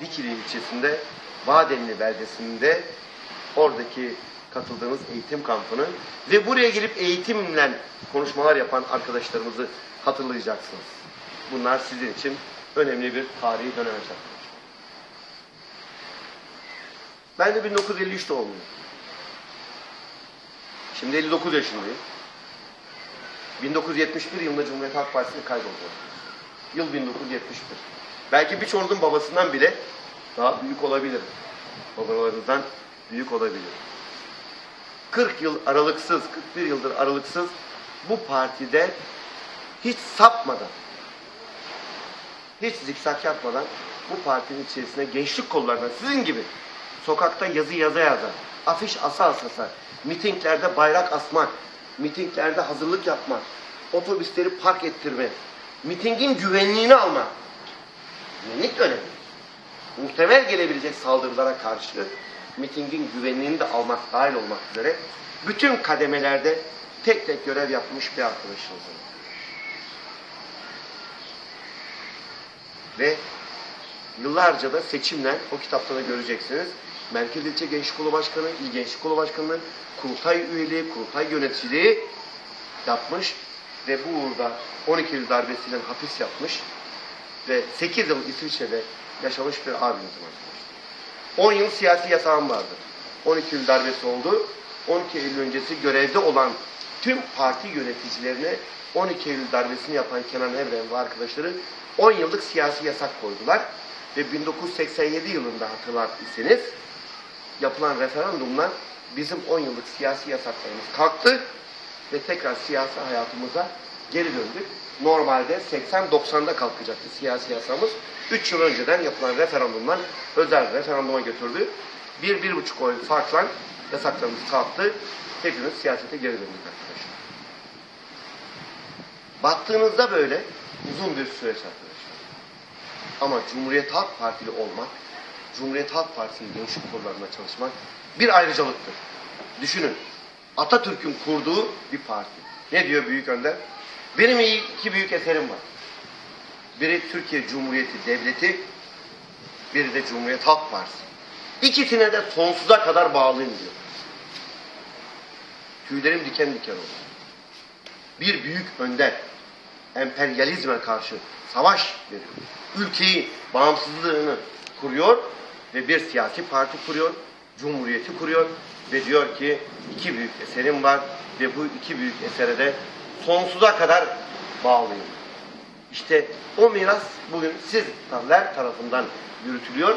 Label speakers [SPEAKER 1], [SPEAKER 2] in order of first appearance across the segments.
[SPEAKER 1] Dikili ilçesinde Vadenli beldesinde oradaki katıldığımız eğitim kampını ve buraya gelip eğitimle konuşmalar yapan arkadaşlarımızı hatırlayacaksınız. Bunlar sizin için önemli bir tarihi dönem yaşattı. Ben de 1953 doğumluyum. Şimdi 59 yaşındayım. 1971 yılında Cumhuriyet Halk Partisi'ni kayboldu. Yıl 1971. Belki birçoğunuzun babasından bile daha büyük olabilir. Babalarınızdan büyük olabilir. 40 yıl aralıksız, 41 yıldır aralıksız bu partide hiç sapmadan, hiç zikzak yapmadan bu partinin içerisinde gençlik kollarından sizin gibi sokakta yazı yaza yaza, afiş asa asasa, mitinglerde bayrak asmak, mitinglerde hazırlık yapmak, otobüsleri park ettirmek, mitingin güvenliğini almak. Güvenlik önemli. Muhtemel gelebilecek saldırılara karşı mitingin güvenliğini de almak dahil olmak üzere bütün kademelerde tek tek görev yapmış bir arkadaşımız var. Ve yıllarca da seçimle o kitapta da göreceksiniz. Merkez İlçe Gençlik Kolu Başkanı, İl Gençlik Kolu Başkanlığı, kurultay üyeliği, kurultay yöneticiliği yapmış ve bu uğurda 12 Eylül darbesiyle hapis yapmış ve 8 yıl İsviçre'de yaşamış bir abimizim arkadaşlar. 10 yıl siyasi yasağım vardı. 12 Eylül darbesi oldu. 12 Eylül öncesi görevde olan tüm parti yöneticilerine 12 Eylül darbesini yapan Kenan Evren ve arkadaşları 10 yıllık siyasi yasak koydular. Ve 1987 yılında hatırlar iseniz yapılan referandumla bizim 10 yıllık siyasi yasaklarımız kalktı ve tekrar siyasi hayatımıza geri döndük. Normalde 80-90'da kalkacaktı siyasi yasamız. 3 yıl önceden yapılan referandumdan özel referanduma götürdü. Bir, bir buçuk oy farkla yasaklarımız kalktı. Hepimiz siyasete geri döndük arkadaşlar. Baktığınızda böyle uzun bir süreç arkadaşlar. Ama Cumhuriyet Halk Partili olmak, Cumhuriyet Halk Partisi'nin gençlik kollarında çalışmak bir ayrıcalıktır. Düşünün. Atatürk'ün kurduğu bir parti. Ne diyor Büyük Önder? Benim iki büyük eserim var. Biri Türkiye Cumhuriyeti Devleti, biri de Cumhuriyet Halk Partisi. İkisine de sonsuza kadar bağlıyım diyor. Tüylerim diken diken oldu. Bir büyük önder, emperyalizme karşı savaş veriyor. Ülkeyi, bağımsızlığını kuruyor ve bir siyasi parti kuruyor, cumhuriyeti kuruyor ve diyor ki iki büyük eserim var ve bu iki büyük esere de sonsuza kadar bağlıyım. İşte o miras bugün sizler tarafından yürütülüyor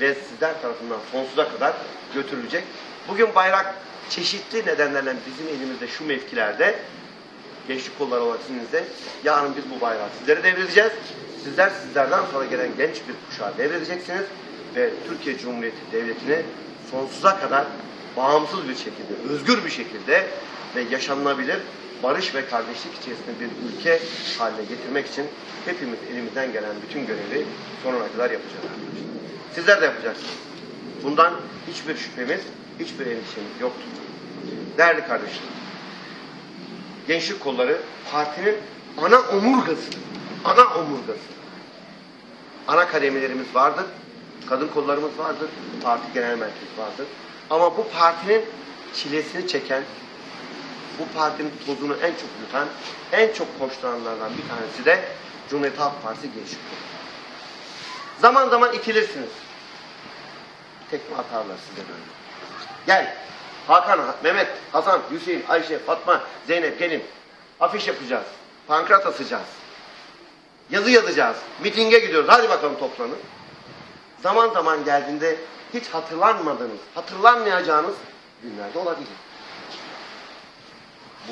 [SPEAKER 1] ve sizler tarafından sonsuza kadar götürülecek. Bugün bayrak çeşitli nedenlerle bizim elimizde şu mevkilerde gençlik kolları olarak sizinizde yarın biz bu bayrağı sizlere devredeceğiz. Sizler sizlerden sonra gelen genç bir kuşağa devredeceksiniz ve Türkiye Cumhuriyeti Devleti'ni sonsuza kadar bağımsız bir şekilde, özgür bir şekilde ve yaşanılabilir barış ve kardeşlik içerisinde bir ülke haline getirmek için hepimiz elimizden gelen bütün görevi sonuna kadar yapacağız arkadaşlar. Sizler de yapacaksınız. Bundan hiçbir şüphemiz, hiçbir endişemiz yoktur. Değerli kardeşlerim, gençlik kolları partinin ana omurgası. Ana omurgası. Ana kademelerimiz vardır. Kadın kollarımız vardır. Parti genel merkezi vardır. Ama bu partinin çilesini çeken, bu partinin tozunu en çok yutan, en çok hoşlananlardan bir tanesi de Cumhuriyet Halk Partisi Gençlik. Zaman zaman itilirsiniz. Tekme atarlar size böyle. Gel. Hakan, Mehmet, Hasan, Hüseyin, Ayşe, Fatma, Zeynep gelin. Afiş yapacağız. Pankrat asacağız. Yazı yazacağız. Mitinge gidiyoruz. Hadi bakalım toplanın. Zaman zaman geldiğinde hiç hatırlanmadığınız, hatırlanmayacağınız günlerde olabilir.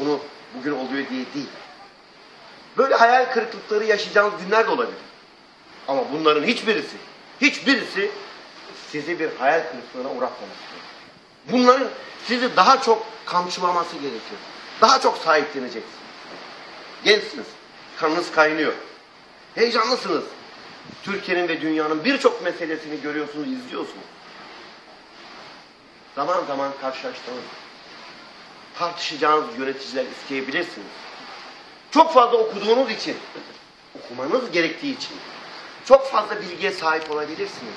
[SPEAKER 1] Bunu bugün oluyor diye değil. Böyle hayal kırıklıkları yaşayacağınız günler de olabilir. Ama bunların hiçbirisi, hiçbirisi sizi bir hayal kırıklığına uğratmamıştır. Bunların sizi daha çok kamçılaması gerekiyor. Daha çok sahipleneceksiniz. Gençsiniz. Kanınız kaynıyor. Heyecanlısınız. Türkiye'nin ve dünyanın birçok meselesini görüyorsunuz, izliyorsunuz. Zaman zaman karşılaştığınız, tartışacağınız yöneticiler isteyebilirsiniz. Çok fazla okuduğunuz için, okumanız gerektiği için çok fazla bilgiye sahip olabilirsiniz.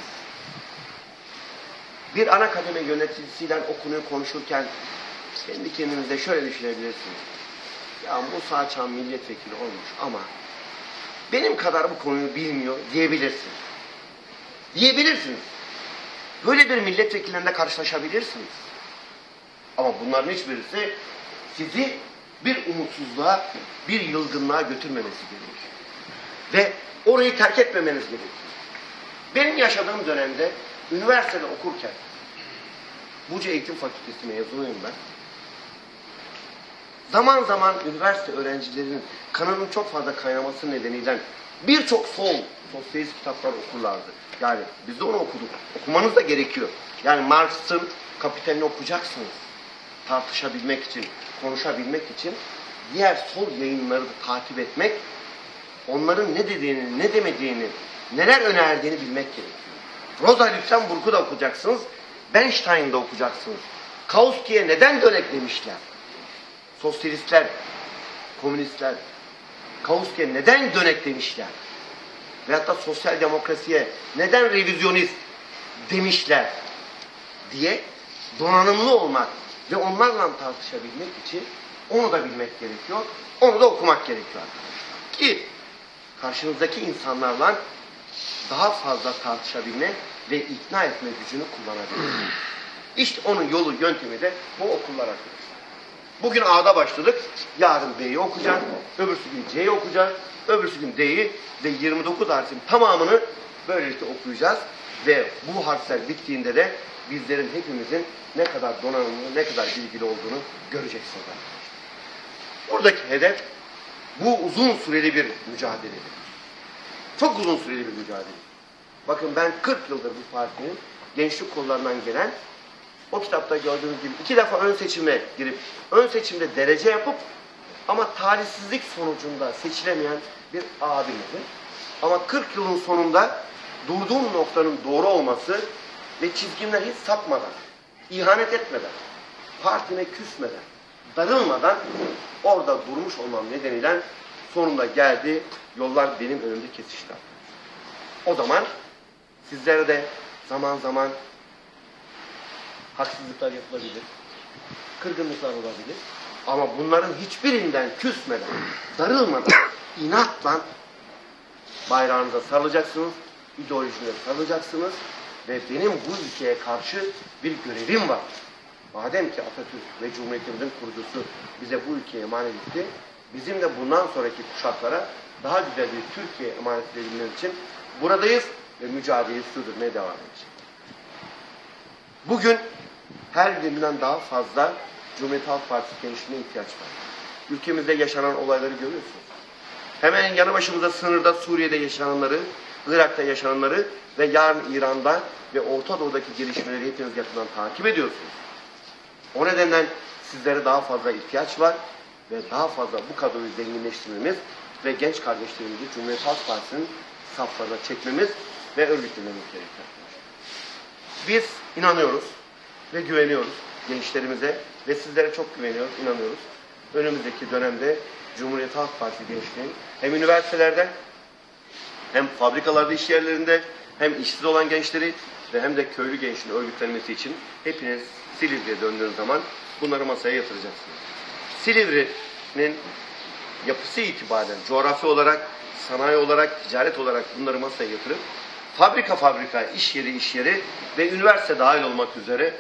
[SPEAKER 1] Bir ana kademe yöneticisiyle o konuyu konuşurken kendi kendinize şöyle düşünebilirsiniz. Ya Musa Çam milletvekili olmuş ama benim kadar bu konuyu bilmiyor diyebilirsiniz. Diyebilirsiniz. Böyle bir milletvekillerinde karşılaşabilirsiniz. Ama bunların hiçbirisi sizi bir umutsuzluğa, bir yılgınlığa götürmemesi gerekir. Ve orayı terk etmemeniz gerekir. Benim yaşadığım dönemde üniversitede okurken Buca Eğitim Fakültesi mezunuyum ben. Zaman zaman üniversite öğrencilerinin kanının çok fazla kaynaması nedeniyle birçok sol sosyalist kitaplar okurlardı. Yani biz de onu okuduk. Okumanız da gerekiyor. Yani Marx'ın Kapitalini okuyacaksınız. Tartışabilmek için, konuşabilmek için diğer sol yayınları da takip etmek, onların ne dediğini, ne demediğini, neler önerdiğini bilmek gerekiyor. Rosa Luxemburg'u da okuyacaksınız, Bernstein'da okuyacaksınız. Kautsky'ye neden dönek demişler? Sosyalistler, komünistler, Kautsky'ye neden dönek demişler? Veyahut da sosyal demokrasiye neden revizyonist demişler diye donanımlı olmak ve onlarla tartışabilmek için onu da bilmek gerekiyor. Onu da okumak gerekiyor arkadaşlar. Ki karşınızdaki insanlarla daha fazla tartışabilme ve ikna etme gücünü kullanabilir. İşte onun yolu, yöntemi de bu okullar arkadaşlar. Bugün A'da başladık. Yarın B'yi okuyacağız. Öbürsü gün C'yi okuyacağız. Öbürsü gün D'yi ve 29 harfin tamamını böylelikle okuyacağız. Ve bu harfler bittiğinde de bizlerin hepimizin ne kadar donanımlı, ne kadar bilgili olduğunu göreceksiniz. Buradaki hedef bu uzun süreli bir mücadeledir. Çok uzun süreli bir mücadele. Bakın ben 40 yıldır bu partinin gençlik kollarından gelen o kitapta gördüğünüz gibi iki defa ön seçime girip ön seçimde derece yapıp ama talihsizlik sonucunda seçilemeyen bir abimizim. Ama 40 yılın sonunda durduğum noktanın doğru olması ve çizgimden hiç sapmadan, ihanet etmeden, partime küsmeden, darılmadan orada durmuş olmam nedeniyle sonunda geldi, yollar benim önümde kesişti. O zaman sizlere de zaman zaman haksızlıklar yapılabilir, kırgınlıklar olabilir. Ama bunların hiçbirinden küsmeden, darılmadan, inatla bayrağınıza sarılacaksınız, ideolojinize sarılacaksınız ve benim bu ülkeye karşı bir görevim var. Madem ki Atatürk ve Cumhuriyetimizin kurucusu bize bu ülkeye emanet etti, bizim de bundan sonraki kuşaklara daha güzel bir Türkiye emanet edebilmemiz için buradayız ve mücadeleyi sürdürmeye devam edeceğiz. Bugün her günden daha fazla Cumhuriyet Halk Partisi gençliğine ihtiyaç var. Ülkemizde yaşanan olayları görüyorsunuz. Hemen yanı başımızda sınırda Suriye'de yaşananları, Irak'ta yaşananları ve yarın İran'da ve Orta Doğu'daki gelişmeleri hepiniz yakından takip ediyorsunuz. O nedenle sizlere daha fazla ihtiyaç var ve daha fazla bu kadroyu zenginleştirmemiz ve genç kardeşlerimizi Cumhuriyet Halk Partisi'nin saflarına çekmemiz ve örgütlememiz gerekiyor. Biz inanıyoruz ve güveniyoruz gençlerimize ve sizlere çok güveniyoruz, inanıyoruz. Önümüzdeki dönemde Cumhuriyet Halk Partisi gençliğin hem üniversitelerde hem fabrikalarda iş yerlerinde hem işsiz olan gençleri ve hem de köylü gençliğin örgütlenmesi için hepiniz Silivri'ye döndüğünüz zaman bunları masaya yatıracaksınız. Silivri'nin yapısı itibariyle coğrafi olarak, sanayi olarak, ticaret olarak bunları masaya yatırıp fabrika fabrika, iş yeri iş yeri ve üniversite dahil olmak üzere